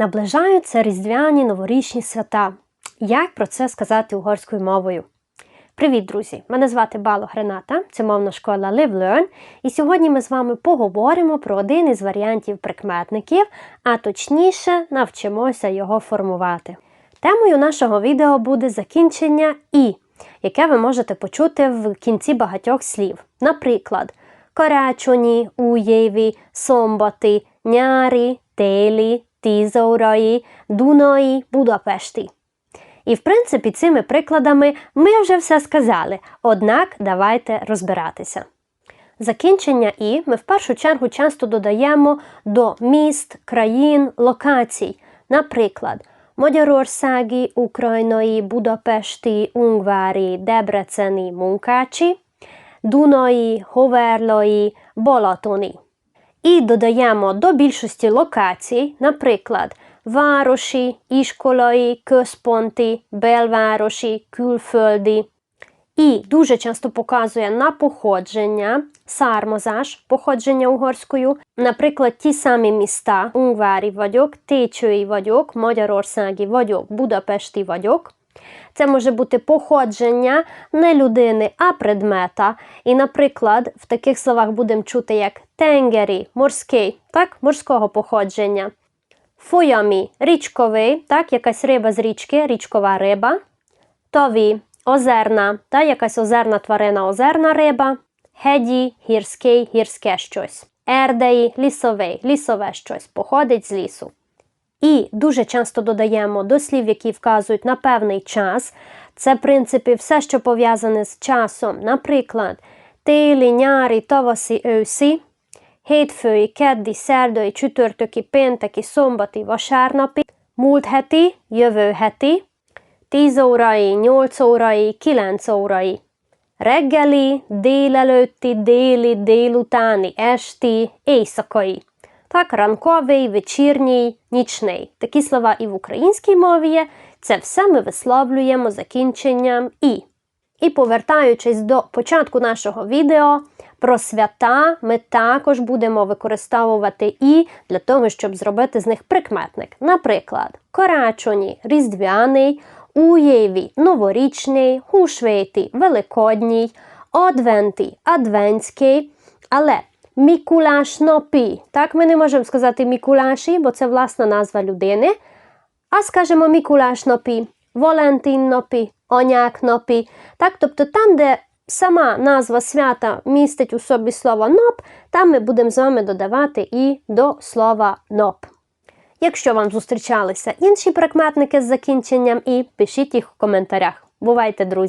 Наближаються різдвяні новорічні свята. Як про це сказати угорською мовою? Привіт, друзі! Мене звати Бало Рената, це мовна школа Live Learn, і сьогодні ми з вами поговоримо про один із варіантів прикметників, а точніше навчимося його формувати. Темою нашого відео буде закінчення І, яке ви можете почути в кінці багатьох слів. Наприклад, корячуні, уєві, сомбати, нярі, телі, тізоурої, дуної, Будапешті. І, в принципі, цими прикладами ми вже все сказали, однак давайте розбиратися. Закінчення І ми в першу чергу часто додаємо до міст, країн, локацій. Наприклад, Magyarországi, Ukrajnai, Budapesti, Ungvári, Debreceni munkácsi, Dunai, Hovерлої, Балатоні. І додаємо до більшості локацій, наприклад, városi, iskolai, központi, belvárosi, külföldi. І дуже часто показує на походження, сармозаж, походження угорською. Наприклад, ті самі міста Унгварі vagyok, Técsői vagyok, Magyarországi vagyok, Budapesti vagyok. Це може бути походження не людини, а предмета. І, наприклад, в таких словах будемо чути як тенгері, морський, так, морського походження. Фуямі річковий, так, якась риба з річки, річкова риба. Тові озерна, та якась озерна тварина, озерна риба. Геді гірський, гірське щось. Ердеї лісовий, лісове щось, походить з лісу. І дуже часто додаємо до слів, які вказують на певний час. Це, в принципі, все, що пов'язане з часом. Наприклад, téli, nyári, tavaszi, őszi, hétfői, keddi, szerdai, csütörtöki, pénteki, szombati, vasárnapi, múlt heti, jövő heti, 10 órai, 8 órai, 9 órai, reggeli, délelőtti, déli, délutáni, esti, éjszakai. Так, ранковий, вечірній, нічний. Такі слова і в українській мові є. Це все ми висловлюємо закінченням і. І повертаючись до початку нашого відео про свята, ми також будемо використовувати і для того, щоб зробити з них прикметник. Наприклад, корачоні різдвяний, уєві новорічний, хушвейті великодній, одвенті адвентський, але Мікулаш Нопі. Так, ми не можемо сказати Мікулаші, бо це власна назва людини. А скажемо Мікулаш Нопі, Валентин Нопі, Так, тобто там, де сама назва свята містить у собі слово ноп, там ми будемо з вами додавати і до слова ноп. Якщо вам зустрічалися інші прикметники з закінченням і, пишіть їх в коментарях. Бувайте, друзі!